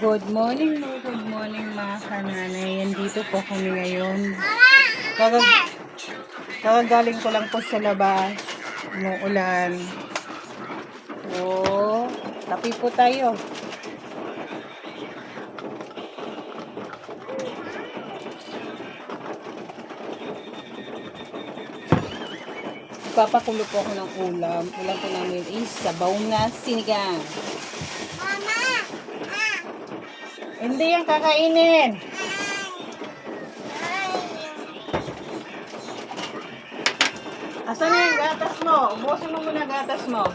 Good morning, mo, good morning mga kananay. Nandito po kami ngayon. Kagag kagagaling ko lang po sa labas. Umuulan. So, tapi po tayo. Ipapakulo po ako ng ulam. Ulam po namin is sabaw na sinigang. Hindi yan kakainin. Asan na yung gatas mo? Ubusin mo muna gatas mo.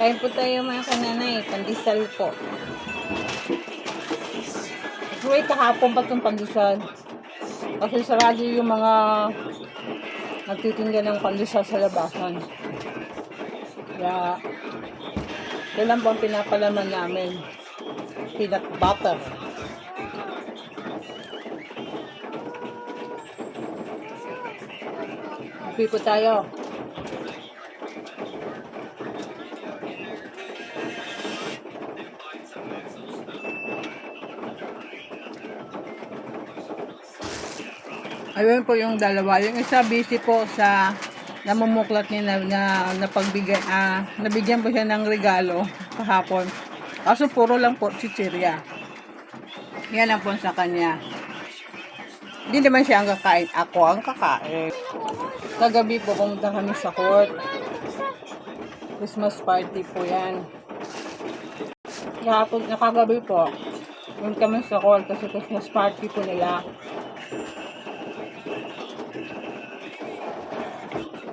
Kain po tayo mga kananay. Pandesal po. Wait, kahapon pa itong pandesal. Kasi sarado yung mga nagtitinda ng pandesal sa labasan. Kaya, po ang pinapalaman namin. Peanut butter. Upi po tayo. Ayun po yung dalawa. Yung isa busy po sa namumuklat niya na, na napagbigay, ah, nabigyan po siya ng regalo kahapon. Kaso puro lang po chichirya. Yan ang po sa kanya. Hindi naman siya ang kakain. Ako ang kakain. Kagabi po pumunta kami sa court. Christmas party po yan. Kahapon, nakagabi po. Pumunta kami sa court kasi Christmas party po nila.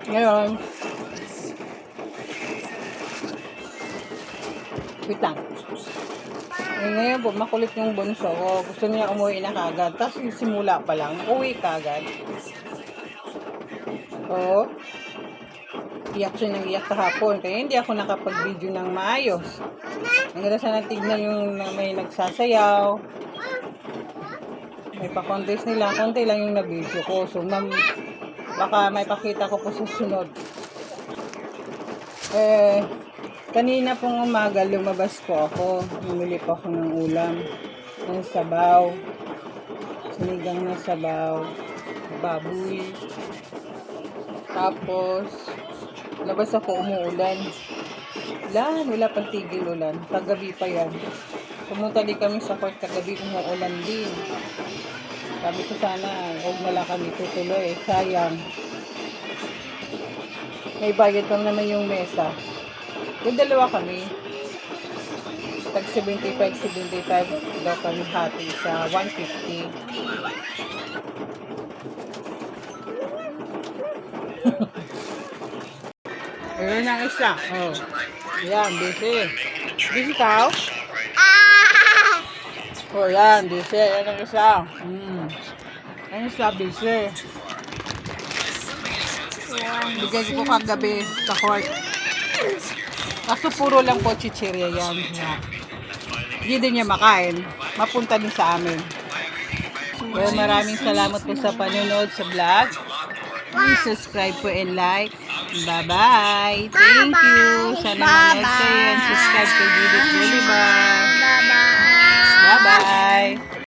Ngayon, wait lang. Eh, ngayon po, makulit yung bunso ko. Gusto niya umuwi na kagad. Tapos yung simula pa lang, uwi kagad. Oo. Iyak siya ng iyak kahapon. Kaya hindi ako nakapag-video ng maayos. Ang ganda sana tignan yung may nagsasayaw. May pa-contest nila. Konti lang yung na-video ko. So, mam, baka may pakita ko po sa sunod. Eh, kanina pong umaga lumabas po ako. Bumili po ako ng ulam. Ng sabaw. Sinigang na sabaw. Baboy. Tapos, labas ako umuulan. Wala, wala pang tigil ulan. Kagabi pa yan. Pumunta din kami sa court kagabi umuulan din. Sabi ko sana, huwag na lang kami tutuloy. Sayang. May bayad lang naman yung mesa. Yung dalawa kami, tag 75-75 daw kami hati sa 150. Ayun ang isa. Oh. Yan, busy. Busy ka? Oh, yan, busy. Yan ang isa. Hmm. Yan isa, busy. Bigay ko kagabi sa court. Kaso puro lang po chichirya yan. Yeah. Hindi din niya makain. Mapunta din sa amin. Well, maraming salamat po sa panonood sa vlog. Please subscribe po and like. Bye-bye. Thank you. Sana mag-like kayo and subscribe to Judith Bolivar. Bye-bye. Bye-bye.